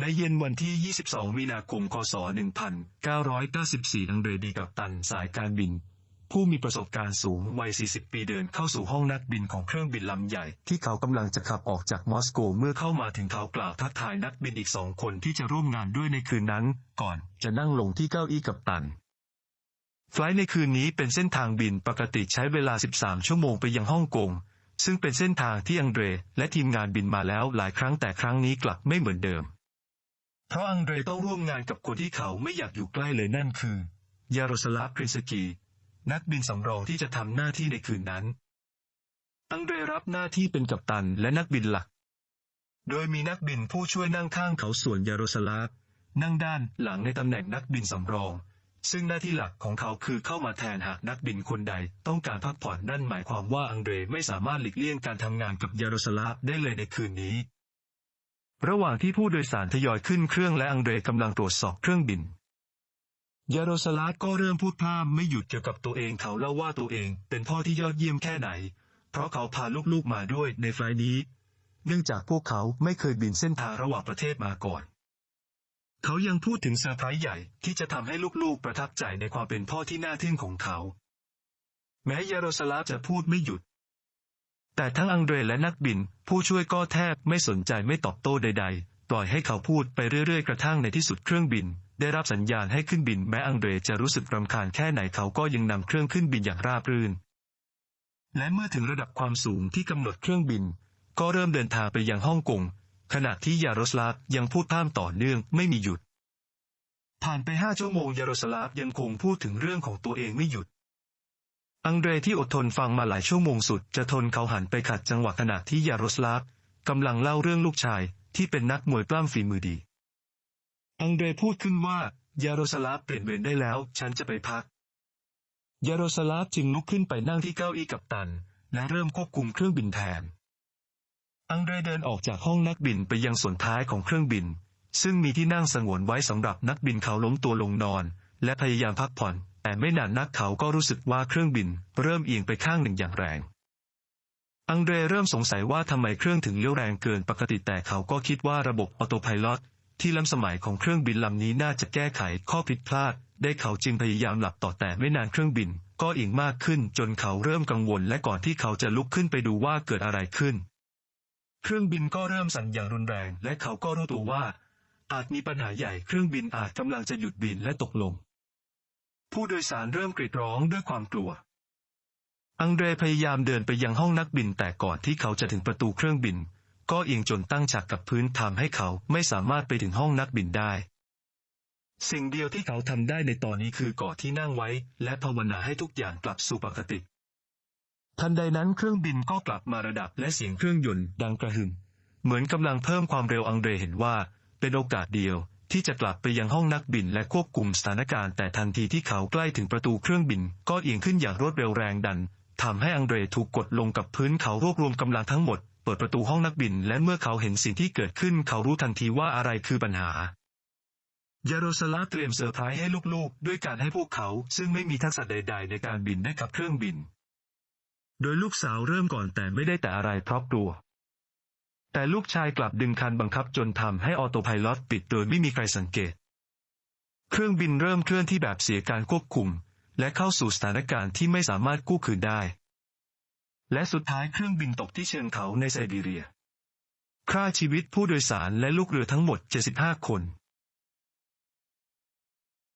ในเย็นวันที่ 22 มีนาคม คศ 1994 อังเดรดีกับตันสายการบิน ผู้มีประสบการณ์สูงวัย 40 ปีเดินเข้าสู่ห้องนักบินของเครื่องบินลำใหญ่ ที่เขากำลังจะขับออกจากมอสโกเมื่อเข้ามาถึงเขากล่าวทักทายนักบินอีกสองคนที่จะร่วมงานด้วยในคืนนั้น ก่อนจะนั่งลงที่เก้าอี้กับตันไฟล์ในคืนนี้เป็นเส้นทางบินปกติใช้เวลา 13 ชั่วโมงไปยังฮ่องกง ซึ่งเป็นเส้นทางที่อังเดรและทีมงานบินมาแล้วหลายครั้งแต่ครั้งนี้กลับไม่เหมือนเดิม เพราะอังเดรต้องร่วมงานกับคนที่เขาไม่อยากอยู่ใกล้เลยนั่นคือ ยาโรสลาฟครินสกี นักบินสำรองที่จะทำหน้าที่ในคืนนั้น อังเดรรับหน้าที่เป็นกัปตันและนักบินหลัก โดยมีนักบินผู้ช่วยนั่งข้างเขาส่วนยาโรสลาฟนั่งด้านหลังในตำแหน่งนักบินสำรอง ซึ่งหน้าที่หลักของเขาคือเข้ามาแทนหากนักบินคนใดต้องการพักผ่อนนั่นหมายความว่าอังเดรไม่สามารถหลีกเลี่ยงการทำงานกับยาโรสลาฟได้เลยในคืนนี้ ระหว่างที่ผู้โดยสารทยอยขึ้นเครื่องและอังเดรกำลังตรวจสอบเครื่องบิน ยาโรสลาฟก็เริ่มพูดพร่ำไม่หยุดเกี่ยวกับตัวเองเขาเล่าว่าตัวเองเป็นพ่อที่ยอดเยี่ยมแค่ไหน เพราะเขาพาลูกๆมาด้วยในไฟล์นี้ เนื่องจากพวกเขาไม่เคยบินเส้นทางระหว่างประเทศมาก่อน เขายังพูดถึงเซอร์ไพรส์ใหญ่ที่จะทำให้ลูกๆประทับใจในความเป็นพ่อที่น่าทึ่งของเขา แม้ยาโรสลาฟจะพูดไม่หยุด แต่ทั้งอังเดรและนักบิน ผู้ช่วยก็แทบไม่สนใจไม่ตอบโต้ใด ๆ ปล่อยให้เขาพูดไปเรื่อยๆ กระทั่งในที่สุดเครื่องบิน ได้รับสัญญาณให้ขึ้นบินแม้อังเดรจะรู้สึกรำคาญแค่ไหนเขาก็ยังนำเครื่องขึ้นบินอย่างราบรื่น และเมื่อถึงระดับความสูงที่กำหนดเครื่องบิน ก็เริ่มเดินทางไปยังฮ่องกงขณะที่ยาโรสลาฟยังพูดพร่ำต่อเนื่องไม่มีหยุด ผ่านไปห้าชั่วโมงยาโรสลาฟยังคงพูดถึงเรื่องของตัวเองไม่หยุด อังเดรที่อดทนฟังมาหลายชั่วโมงสุดจะทนเขาหันไปขัดจังหวะขณะที่ยาโรสลาฟกำลังเล่าเรื่องลูกชายที่เป็นนักมวยปล้ำฝีมือดี อังเดรพูดขึ้นว่ายาโรสลาฟเปลี่ยนเวรได้แล้ว ฉันจะไปพัก ยาโรสลาฟจึงลุกขึ้นไปนั่งที่เก้าอี้กัปตัน และเริ่มควบคุมเครื่องบินแทน อังเดรเดินออกจากห้องนักบินไปยังส่วนท้ายของเครื่องบิน ซึ่งมีที่นั่งสงวนไว้สำหรับนักบินเขาล้มตัวลงนอน และพยายามพักผ่อน แต่ไม่นานนักเขาก็รู้สึกว่าเครื่องบินเริ่มเอียงไปข้างหนึ่งอย่างแรง อังเดรเริ่มสงสัยว่าทำไมเครื่องถึงเลี้ยวแรงเกินปกติแต่เขาก็คิดว่าระบบออโตไพลอตที่ล้ำสมัยของเครื่องบินลำนี้น่าจะแก้ไขข้อผิดพลาด ได้เขาจึงพยายามหลับต่อแต่ไม่นานเครื่องบิน ก็เอียงมากขึ้นจนเขาเริ่มกังวลและก่อนที่เขาจะลุกขึ้นไปดูว่าเกิดอะไรขึ้น เครื่องบินก็เริ่มสั่นอย่างรุนแรง และเขาก็รู้ตัวว่า อาจมีปัญหาใหญ่เครื่องบินอาจกำลังจะหยุดบินและตกลง ผู้โดยสารเริ่มกรีดร้องด้วยความกลัว อังเดรพยายามเดินไปยังห้องนักบินแต่ก่อนที่เขาจะถึงประตูเครื่องบิน ก็เอียงจนตั้งฉากกับพื้นทำให้เขาไม่สามารถไปถึงห้องนักบินได้ สิ่งเดียวที่เขาทำได้ในตอนนี้คือกอดที่นั่งไว้ และภาวนาให้ทุกอย่างกลับสู่ปกติ ทันใดนั้นเครื่องบินก็กลับมาระดับและเสียงเครื่องยนต์ดังกระหึ่ม เหมือนกำลังเพิ่มความเร็วอังเดรเห็นว่า เป็นโอกาสเดียว ที่จะกลับไปยังห้องนักบินและควบคุมสถานการณ์แต่ทันทีที่เขาใกล้ถึงประตูเครื่องบิน ก็เอียงขึ้นอย่างรวดเร็วแรงดันทำให้อังเดรถูกกดลงกับพื้นเขารวบรวมกำลังทั้งหมด เปิดประตูห้องนักบิน และเมื่อเขาเห็นสิ่งที่เกิดขึ้น เขารู้ทันทีว่าอะไรคือปัญหายาโรสลาเตรียมเซอร์ไพรส์ให้ลูกๆ ด้วยการให้พวกเขาซึ่งไม่มีทักษะใด ๆ ในการบินได้ขับเครื่องบิน โดยลูกสาวเริ่มก่อนแต่ไม่ได้แต่อะไรเพราะกลัว แต่ลูกชายกลับดึงคันบังคับจนทำให้ออโต้พลอตปิดโดยไม่มีใครสังเกต เครื่องบินเริ่มเคลื่อนที่แบบเสียการควบคุม และเข้าสู่สถานการณ์ที่ไม่สามารถกู้คืนได้ และสุดท้ายเครื่องบินตกที่เชิงเขาในไซบีเรีย ฆ่าชีวิตผู้โดยสารและลูกเรือทั้งหมด 75 คน